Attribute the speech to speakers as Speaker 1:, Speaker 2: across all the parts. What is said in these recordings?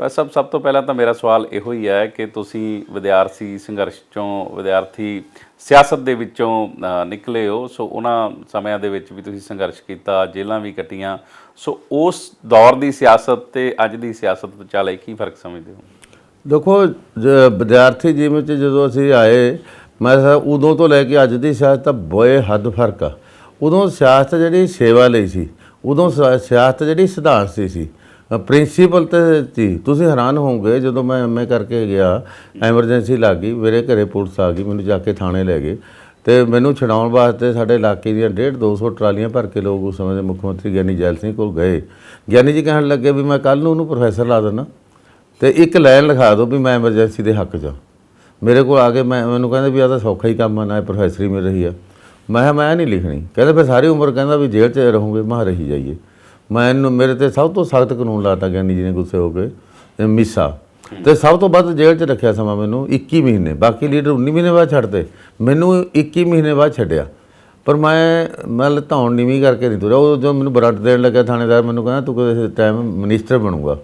Speaker 1: Professor ਸਭ ਸਭ ਤੋਂ ਪਹਿਲਾਂ ਤਾਂ ਮੇਰਾ ਸਵਾਲ ਇਹੋ ਹੀ ਹੈ ਕਿ ਤੁਸੀਂ ਵਿਦਿਆਰਥੀ ਸੰਘਰਸ਼ ਚੋਂ, ਵਿਦਿਆਰਥੀ ਸਿਆਸਤ ਦੇ ਵਿੱਚੋਂ ਨਿਕਲੇ ਹੋ, ਸੋ ਉਹਨਾਂ ਸਮਿਆਂ ਦੇ ਵਿੱਚ ਵੀ ਤੁਸੀਂ ਸੰਘਰਸ਼ ਕੀਤਾ, ਜੇਲ੍ਹਾਂ ਵੀ ਕੱਟੀਆਂ, ਸੋ ਉਸ ਦੌਰ ਦੀ ਸਿਆਸਤ ਤੇ ਅੱਜ ਦੀ ਸਿਆਸਤ ਵਿਚਾਲੇ ਕੀ ਫ਼ਰਕ ਸਮਝਦੇ ਹੋ?
Speaker 2: ਦੇਖੋ, ਜ- ਵਿਦਿਆਰਥੀ ਜੀਵਨ ਚ ਜਦੋਂ ਅਸੀਂ ਆਏ, ਮੈਂ ਉਦੋਂ ਤੋਂ ਲੈ ਕੇ ਅੱਜ ਦੀ ਸਿਆਸਤ ਤਾਂ ਬੋਏ ਹੱਦ ਫ਼ਰਕ ਆ। ਉਦੋਂ ਸਿਆਸਤ ਜਿਹੜੀ ਸੇਵਾ ਲਈ ਸੀ, ਉਦੋਂ ਸਿਆ- ਸਿਆਸਤ ਜਿਹੜੀ ਸਿਧਾਂਤ ਸੀ ਸੀ। ਪ੍ਰਿੰਸੀਪਲ ਤੇ ਸੀ ਤੁਸੀਂ ਹੈਰਾਨ ਹੋਵੋਗੇ, ਜਦੋਂ ਮੈਂ ਐਮਏ ਕਰਕੇ ਗਿਆ, ਐਮਰਜੈਂਸੀ ਲੱਗ ਗਈ, ਮੇਰੇ ਘਰੇ ਪੁਲਿਸ ਆ ਗਈ, ਮੈਨੂੰ ਜਾ ਕੇ ਥਾਣੇ ਲੈ ਗਏ। ਤੇ ਮੈਨੂੰ ਛਡਾਉਣ ਵਾਸਤੇ ਸਾਡੇ ਇਲਾਕੇ ਦੀਆਂ 1.5 200 ਟਰਾਲੀਆਂ ਭਰ ਕੇ ਲੋਕ ਉਸ ਸਮੇਂ ਦੇ ਮੁੱਖ ਮੰਤਰੀ ਗਿਆਨੀ ਜੈਲ ਸਿੰਘ ਕੋਲ ਗਏ। ਗਿਆਨੀ ਜੀ ਕਹਿਣ ਲੱਗੇ ਵੀ ਮੈਂ ਕੱਲ ਨੂੰ ਉਹਨੂੰ ਪ੍ਰੋਫੈਸਰ ਲਾ ਦਿੰਦਾ। ਤੇ ਇੱਕ ਲਾਈਨ ਲਿਖਾ ਦਿਓ ਵੀ ਮੈਂ ਐਮਰਜੈਂਸੀ ਦੇ ਹੱਕ 'ਚ ਹਾਂ। ਮੇਰੇ ਕੋਲ ਆ ਕੇ ਮੈਂ, ਮੈਨੂੰ ਕਹਿੰਦੇ ਵੀ ਆ ਤਾਂ ਸੌਖਾ ਹੀ ਕੰਮ ਆ, ਨਾ ਇਹ ਪ੍ਰੋਫੈਸਰੀ ਮਿਲ ਰਹੀ ਆ। ਮੈਂ ਕਿਹਾ, ਮੈਂ ਨਹੀਂ ਲਿਖਣੀ। ਕਹਿੰਦਾ ਫਿਰ ਸਾਰੀ ਉਮਰ ਕਹਿੰਦਾ ਵੀ ਜੇਲ੍ਹ 'ਚ ਰਹੋਗੇ, ਮੈਂ ਰਹੀ ਜਾਈਏ। ਮੈਂ ਇਹਨੂੰ ਮੇਰੇ ਤੇ ਸਭ ਤੋਂ ਸਖਤ ਕਾਨੂੰਨ ਲਾਤਾ ਗਿਆਨੀ ਜੀ ਨੇ ਗੁੱਸੇ ਹੋ ਕੇ ਮਿਸਾ। ਤੇ ਸਭ ਤੋਂ ਵੱਧ ਜੇਲ੍ਹ 'ਚ ਰੱਖਿਆ ਸਮਾਂ ਮੈਨੂੰ 21 ਮਹੀਨੇ, ਬਾਕੀ ਲੀਡਰ 19 ਮਹੀਨੇ ਬਾਅਦ ਛੱਡਦੇ ਮੈਨੂੰ 21 ਮਹੀਨੇ ਬਾਅਦ ਛੱਡਿਆ। ਪਰ ਮੈਂ ਮੈਂ ਲਤਾਉਣ ਨੀਵੀਂ ਕਰਕੇ ਨਹੀਂ ਤੁਰਿਆ। ਉਹ ਜੋ ਮੈਨੂੰ ਬਰੱਟ ਦੇਣ ਲੱਗਾ ਥਾਣੇਦਾਰ, ਮੈਨੂੰ ਕਹਿੰਦਾ, ਤੂੰ ਕਿਸੇ ਟਾਈਮ ਮਿਨਿਸਟਰ ਬਣੂਗਾ।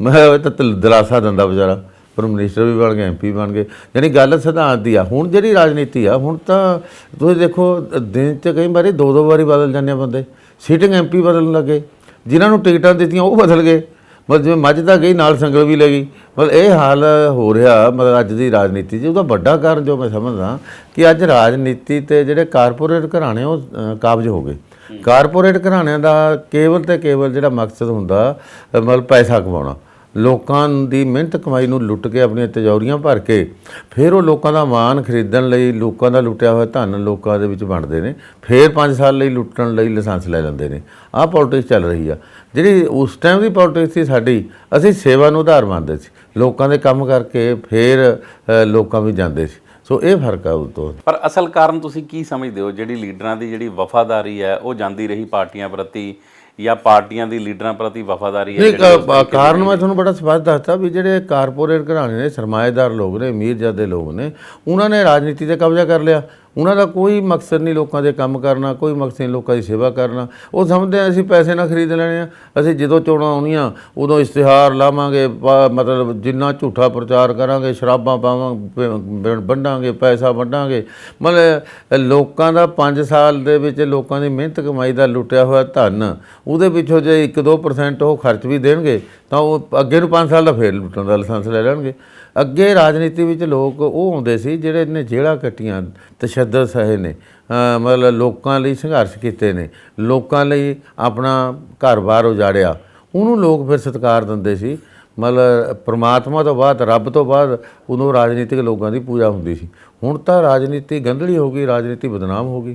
Speaker 2: ਮੈਂ ਕਿਹਾ ਤਾਂ ਤ- ਦਿਲਾਸਾ ਦਿੰਦਾ ਵਿਚਾਰਾ। ਪਰ ਮਿਨਿਸਟਰ ਵੀ ਬਣ ਗਿਆ ਐਮਪੀ ਬਣ ਗਏ। ਯਾਨੀ ਗੱਲ ਸਿਧਾਂਤ ਦੀ ਆ। ਹੁਣ ਜਿਹੜੀ ਰਾਜਨੀਤੀ ਆ, ਹੁਣ ਤਾਂ ਤੁਸੀਂ ਦੇਖੋ, ਦਿਨ 'ਚ ਕਈ ਵਾਰੀ ਦੋ ਦੋ ਵਾਰੀ ਬਦਲ ਜਾਂਦੇ ਆ ਬੰਦੇ। ਸੀਟਿੰਗ ਐਮਪੀ ਬਦਲਣ ਲੱਗੇ। ਜਿਨ੍ਹਾਂ ਨੂੰ ਟਿਕਟਾਂ ਦਿੱਤੀਆਂ ਉਹ ਬਦਲ ਗਏ। ਮਤਲਬ ਜਿਵੇਂ ਮੱਝ ਤਾਂ ਗਈ ਨਾਲ ਸੰਗਲ ਵੀ ਲੈ ਗਈ। ਮਤਲਬ ਇਹ ਹਾਲ ਹੋ ਰਿਹਾ ਮਤਲਬ ਅੱਜ ਦੀ ਰਾਜਨੀਤੀ 'ਚ। ਉਹਦਾ ਵੱਡਾ ਕਾਰਨ ਜੋ ਮੈਂ ਸਮਝਦਾ ਕਿ ਅੱਜ ਰਾਜਨੀਤੀ ਤੇ ਜਿਹੜੇ ਕਾਰਪੋਰੇਟ ਘਰਾਣੇ ਉਹ ਕਾਬਜ ਹੋ ਗਏ। ਕਾਰਪੋਰੇਟ ਘਰਾਣਿਆਂ ਦਾ ਕੇਵਲ ਤੇ ਕੇਵਲ ਜਿਹੜਾ ਮਕਸਦ ਹੁੰਦਾ ਮਤਲਬ ਪੈਸਾ ਕਮਾਉਣਾ। ਲੋਕਾਂ ਦੀ ਮਿਹਨਤ ਕਮਾਈ ਨੂੰ ਲੁੱਟ ਕੇ ਆਪਣੀਆਂ ਤਿਜੌਰੀਆਂ ਭਰ ਕੇ, ਫਿਰ ਉਹ ਲੋਕਾਂ ਦਾ ਮਾਣ ਖਰੀਦਣ ਲਈ ਲੋਕਾਂ ਦਾ ਲੁੱਟਿਆ ਹੋਇਆ ਧਨ ਲੋਕਾਂ ਦੇ ਵਿੱਚ ਵੰਡਦੇ ਨੇ, ਫਿਰ 5 ਸਾਲ ਲਈ ਲੁੱਟਣ ਲਈ ਲਾਇਸੈਂਸ ਲੈ ਲੈਂਦੇ ਨੇ। ਆਹ ਪੋਲਿਟਿਕਸ ਚੱਲ ਰਹੀ ਆ। ਜਿਹੜੀ ਉਸ ਟਾਈਮ ਦੀ ਪੋਲਿਟਿਕਸ ਸੀ ਸਾਡੀ, ਅਸੀਂ ਸੇਵਾ ਨੂੰ ਆਧਾਰ ਮੰਨਦੇ ਸੀ। ਲੋਕਾਂ ਦੇ ਕੰਮ ਕਰਕੇ ਫਿਰ ਲੋਕਾਂ ਵੀ ਜਾਂਦੇ ਸੀ। ਸੋ ਇਹ ਫ਼ਰਕ ਆ ਉਹ ਤੋਂ
Speaker 1: ਪਰ ਅਸਲ ਕਾਰਨ ਤੁਸੀਂ ਕੀ ਸਮਝਦੇ ਹੋ? ਜਿਹੜੀ ਲੀਡਰਾਂ ਦੀ ਜਿਹੜੀ ਵਫਾਦਾਰੀ ਹੈ, ਉਹ ਜਾਂਦੀ ਰਹੀ ਪਾਰਟੀਆਂ ਪ੍ਰਤੀ ਜਾਂ ਪਾਰਟੀਆਂ ਦੀ ਲੀਡਰਾਂ ਪ੍ਰਤੀ ਵਫਾਦਾਰੀ ਹੈ
Speaker 2: ਨਹੀਂ ਕਾਰਨ ਮੈਂ ਤੁਹਾਨੂੰ ਬੜਾ ਸਪਸ਼ਟ ਦੱਸਤਾ ਵੀ ਜਿਹੜੇ ਕਾਰਪੋਰੇਟ ਘਰਾਣੇ ਨੇ ਸਰਮਾਏਦਾਰ ਲੋਕ ਨੇ ਅਮੀਰਜ਼ਾਦੇ ਲੋਕ ਨੇ ਉਹਨਾਂ ਨੇ ਰਾਜਨੀਤੀ ਤੇ ਕਬਜ਼ਾ ਕਰ ਲਿਆ। ਉਹਨਾਂ ਦਾ ਕੋਈ ਮਕਸਦ ਨਹੀਂ ਲੋਕਾਂ ਦੇ ਕੰਮ ਕਰਨਾ, ਕੋਈ ਮਕਸਦ ਨਹੀਂ ਲੋਕਾਂ ਦੀ ਸੇਵਾ ਕਰਨਾ। ਉਹ ਸਮਝਦੇ ਆ, ਅਸੀਂ ਪੈਸੇ ਨਾਲ ਖਰੀਦ ਲੈਣੇ ਆ। ਅਸੀਂ ਜਦੋਂ ਚੋਣਾਂ ਆਉਣੀਆਂ, ਉਦੋਂ ਇਸ਼ਤਿਹਾਰ ਲਾਵਾਂਗੇ ਮਤਲਬ ਜਿੰਨਾ ਝੂਠਾ ਪ੍ਰਚਾਰ ਕਰਾਂਗੇ, ਸ਼ਰਾਬਾਂ ਪਾਵਾਂਗੇ ਵੰਡਾਂਗੇ, ਪੈਸਾ ਵੰਡਾਂਗੇ। ਮਤਲਬ ਲੋਕਾਂ ਦਾ 5 ਸਾਲ ਦੇ ਵਿੱਚ ਲੋਕਾਂ ਦੀ ਮਿਹਨਤ ਕਮਾਈ ਦਾ ਲੁੱਟਿਆ ਹੋਇਆ ਧਨ, ਉਹਦੇ ਪਿੱਛੋਂ ਜੇ 1-2% ਉਹ ਖਰਚ ਵੀ ਦੇਣਗੇ, ਤਾਂ ਉਹ ਅੱਗੇ ਨੂੰ 5 ਸਾਲ ਦਾ ਫੇਰ ਲੁੱਟਣ ਦਾ ਲਾਇਸੈਂਸ ਲੈ ਲੈਣਗੇ। ਅੱਗੇ ਰਾਜਨੀਤੀ ਵਿੱਚ ਲੋਕ ਉਹ ਆਉਂਦੇ ਸੀ, ਜਿਹੜੇ ਨੇ ਜੇਲ੍ਹਾਂ ਕੱਟੀਆਂ, ਤਸ਼ੱਦਦ ਸਹੇ ਨੇ। ਮਤਲਬ ਲੋਕਾਂ ਲਈ ਸੰਘਰਸ਼ ਕੀਤੇ ਨੇ। ਲੋਕਾਂ ਲਈ ਆਪਣਾ ਘਰ-ਬਾਰ ਉਜਾੜਿਆ। ਉਹਨੂੰ ਲੋਕ ਫਿਰ ਸਤਿਕਾਰ ਦਿੰਦੇ ਸੀ। ਮਤਲਬ ਪ੍ਰਮਾਤਮਾ ਤੋਂ ਬਾਅਦ, ਰੱਬ ਤੋਂ ਬਾਅਦ ਉਦੋਂ ਰਾਜਨੀਤਿਕ ਲੋਕਾਂ ਦੀ ਪੂਜਾ ਹੁੰਦੀ ਸੀ। ਹੁਣ ਤਾਂ ਰਾਜਨੀਤੀ ਗੰਧਲੀ ਹੋ ਗਈ, ਰਾਜਨੀਤੀ ਬਦਨਾਮ ਹੋ ਗਈ।